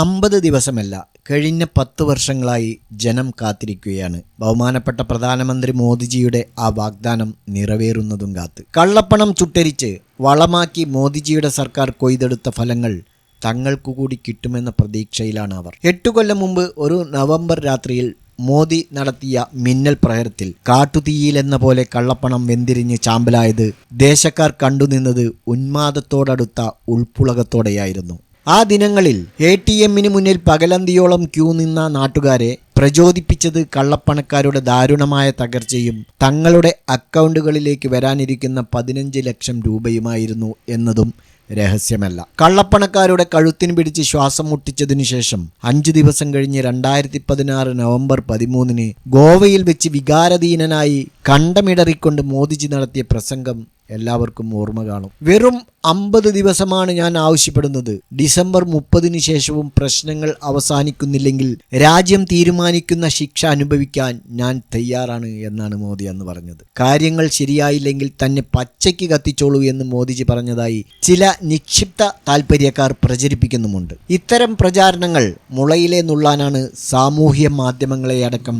അമ്പത് ദിവസമല്ല കഴിഞ്ഞ പത്ത് വർഷങ്ങളായി ജനം കാത്തിരിക്കുകയാണ്. ബഹുമാനപ്പെട്ട പ്രധാനമന്ത്രി മോദിജിയുടെ ആ വാഗ്ദാനം നിറവേറുന്നതും കാത്ത്. കള്ളപ്പണം ചുട്ടരിച്ച് വളമാക്കി മോദിജിയുടെ സർക്കാർ കൊയ്തെടുത്ത ഫലങ്ങൾ തങ്ങൾക്കു കൂടി കിട്ടുമെന്ന പ്രതീക്ഷയിലാണ് അവർ. എട്ടു കൊല്ലം മുമ്പ് ഒരു നവംബർ രാത്രിയിൽ മോദി നടത്തിയ മിന്നൽ പ്രഹരത്തിൽ കാട്ടുതീയിലെന്ന പോലെ കള്ളപ്പണം വെന്തിരിഞ്ഞ് ചാമ്പലായത് ദേശക്കാർ കണ്ടുനിന്നത് ഉന്മാദത്തോടടുത്ത ഉൾപ്പുളകത്തോടെയായിരുന്നു. ആ ദിനങ്ങളിൽ എ ടി എമ്മിന് മുന്നിൽ പകലന്തിയോളം ക്യൂ നിന്ന നാട്ടുകാരെ പ്രചോദിപ്പിച്ചത് കള്ളപ്പണക്കാരുടെ ദാരുണമായ തകർച്ചയും തങ്ങളുടെ അക്കൗണ്ടുകളിലേക്ക് വരാനിരിക്കുന്ന പതിനഞ്ച് ലക്ഷം രൂപയുമായിരുന്നു എന്നതും രഹസ്യമല്ല. കള്ളപ്പണക്കാരുടെ കഴുത്തിന് പിടിച്ച് ശ്വാസം മുട്ടിച്ചതിനു ശേഷം അഞ്ചു ദിവസം കഴിഞ്ഞ് രണ്ടായിരത്തി പതിനാറ് നവംബർ പതിമൂന്നിന് ഗോവയിൽ വെച്ച് വികാരധീനനായി കണ്ടമിടറിക്കൊണ്ട് മോദിജി നടത്തിയ പ്രസംഗം എല്ലാവർക്കും ഓർമ്മ കാണും. വെറും അമ്പത് ദിവസമാണ് ഞാൻ ആവശ്യപ്പെടുന്നത്. ഡിസംബർ മുപ്പതിന് ശേഷവും പ്രശ്നങ്ങൾ അവസാനിക്കുന്നില്ലെങ്കിൽ രാജ്യം തീരുമാനിക്കുന്ന ശിക്ഷ അനുഭവിക്കാൻ ഞാൻ തയ്യാറാണ് എന്നാണ് മോദി അന്ന് പറഞ്ഞത്. കാര്യങ്ങൾ ശരിയായില്ലെങ്കിൽ തന്നെ പച്ചയ്ക്ക് കത്തിച്ചോളൂ എന്ന് മോദിജി പറഞ്ഞതായി ചില നിക്ഷിപ്ത താൽപ്പര്യക്കാർ പ്രചരിപ്പിക്കുന്നുമുണ്ട്. ഇത്തരം പ്രചാരണങ്ങൾ മുളയിലെ നുള്ളാനാണ് സാമൂഹ്യ മാധ്യമങ്ങളെ അടക്കം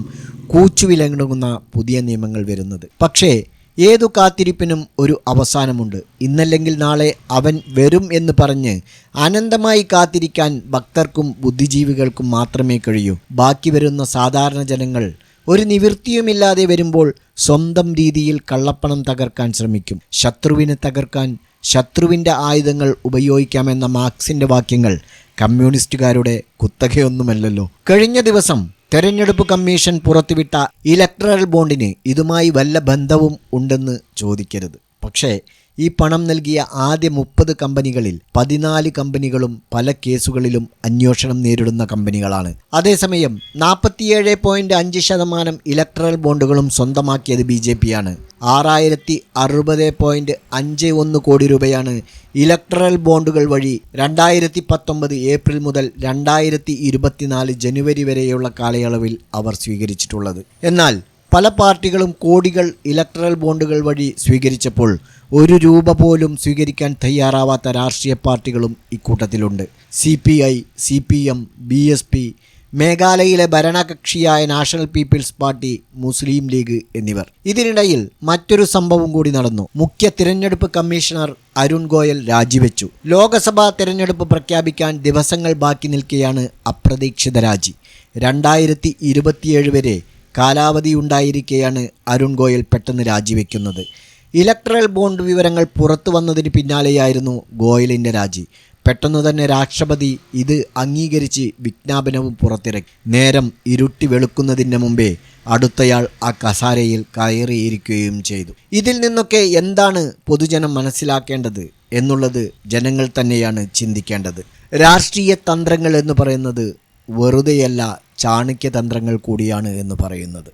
കൂച്ചുവിലങ്ങുന്ന പുതിയ നിയമങ്ങൾ വരുന്നത്. പക്ഷേ ഏതു കാത്തിരിപ്പിനും ഒരു അവസാനമുണ്ട്. ഇന്നല്ലെങ്കിൽ നാളെ അവൻ വരും എന്ന് പറഞ്ഞ് അനന്തമായി കാത്തിരിക്കാൻ ഭക്തർക്കും ബുദ്ധിജീവികൾക്കും മാത്രമേ കഴിയൂ. ബാക്കി വരുന്ന സാധാരണ ജനങ്ങൾ ഒരു നിവൃത്തിയുമില്ലാതെ വരുമ്പോൾ സ്വന്തം രീതിയിൽ കള്ളപ്പണം തകർക്കാൻ ശ്രമിക്കും. ശത്രുവിനെ തകർക്കാൻ ശത്രുവിന്റെ ആയുധങ്ങൾ ഉപയോഗിക്കാമെന്ന മാർക്സിന്റെ വാക്യങ്ങൾ കമ്മ്യൂണിസ്റ്റുകാരുടെ കുത്തകയൊന്നുമല്ലല്ലോ. കഴിഞ്ഞ ദിവസം തെരഞ്ഞെടുപ്പ് കമ്മീഷൻ പുറത്തുവിട്ട ഇലക്ട്രൽ ബോണ്ടിന് ഇതുമായി വല്ല ബന്ധവും ഉണ്ടെന്ന് ചോദിക്കരുത്. പക്ഷേ ഈ പണം നൽകിയ ആദ്യ മുപ്പത് കമ്പനികളിൽ പതിനാല് കമ്പനികളും പല കേസുകളിലും അന്വേഷണം നേരിടുന്ന കമ്പനികളാണ്. അതേസമയം നാൽപ്പത്തിയേഴ് പോയിന്റ് അഞ്ച് ശതമാനം ഇലക്ട്രൽ ബോണ്ടുകളും സ്വന്തമാക്കിയത് ബി ജെ പിയാണ്. ആറായിരത്തി അറുപത് പോയിന്റ് അഞ്ച് ഒന്ന് കോടി രൂപയാണ് ഇലക്ട്രൽ ബോണ്ടുകൾ വഴി രണ്ടായിരത്തി പത്തൊമ്പത് ഏപ്രിൽ മുതൽ രണ്ടായിരത്തി ഇരുപത്തിനാല് ജനുവരി വരെയുള്ള കാലയളവിൽ അവർ സ്വീകരിച്ചിട്ടുള്ളത്. എന്നാൽ പല പാർട്ടികളും കോടികൾ ഇലക്ട്രൽ ബോണ്ടുകൾ വഴി സ്വീകരിച്ചപ്പോൾ ഒരു രൂപ പോലും സ്വീകരിക്കാൻ തയ്യാറാവാത്ത രാഷ്ട്രീയ പാർട്ടികളും ഇക്കൂട്ടത്തിലുണ്ട്. C P I C P M B S P മേഘാലയയിലെ ഭരണകക്ഷിയായ National People's Party Muslim League എന്നിവർ. ഇതിനിടയിൽ മറ്റൊരു സംഭവം കൂടി നടന്നു. മുഖ്യ തിരഞ്ഞെടുപ്പ് കമ്മീഷണർ അരുൺ ഗോയൽ രാജിവെച്ചു. ലോക്സഭാ തിരഞ്ഞെടുപ്പ് പ്രഖ്യാപിക്കാൻ ദിവസങ്ങൾ ബാക്കി നിൽക്കെയാണ് അപ്രതീക്ഷിത രാജി. രണ്ടായിരത്തി വരെ കാലാവധി ഉണ്ടായിരിക്കെയാണ് അരുൺ ഗോയൽ പെട്ടെന്ന് രാജിവെക്കുന്നത്. ഇലക്ട്രൽ ബോണ്ട് വിവരങ്ങൾ പുറത്തു വന്നതിന് പിന്നാലെയായിരുന്നു ഗോയലിന്റെ രാജി. പെട്ടെന്ന് തന്നെ രാഷ്ട്രപതി ഇത് അംഗീകരിച്ച് വിജ്ഞാപനവും പുറത്തിറക്കി. നേരം ഇരുട്ടി വെളുക്കുന്നതിന് മുമ്പേ അടുത്തയാൾ ആ കസാരയിൽ കയറിയിരിക്കുകയും ചെയ്തു. ഇതിൽ നിന്നൊക്കെ എന്താണ് പൊതുജനം മനസ്സിലാക്കേണ്ടത് എന്നുള്ളത് ജനങ്ങൾ തന്നെയാണ് ചിന്തിക്കേണ്ടത്. രാഷ്ട്രീയ തന്ത്രങ്ങൾ എന്ന് പറയുന്നത് വെറുതെയല്ല ചാണക്യതന്ത്രങ്ങൾ കൂടിയാണ് എന്ന് പറയുന്നത്.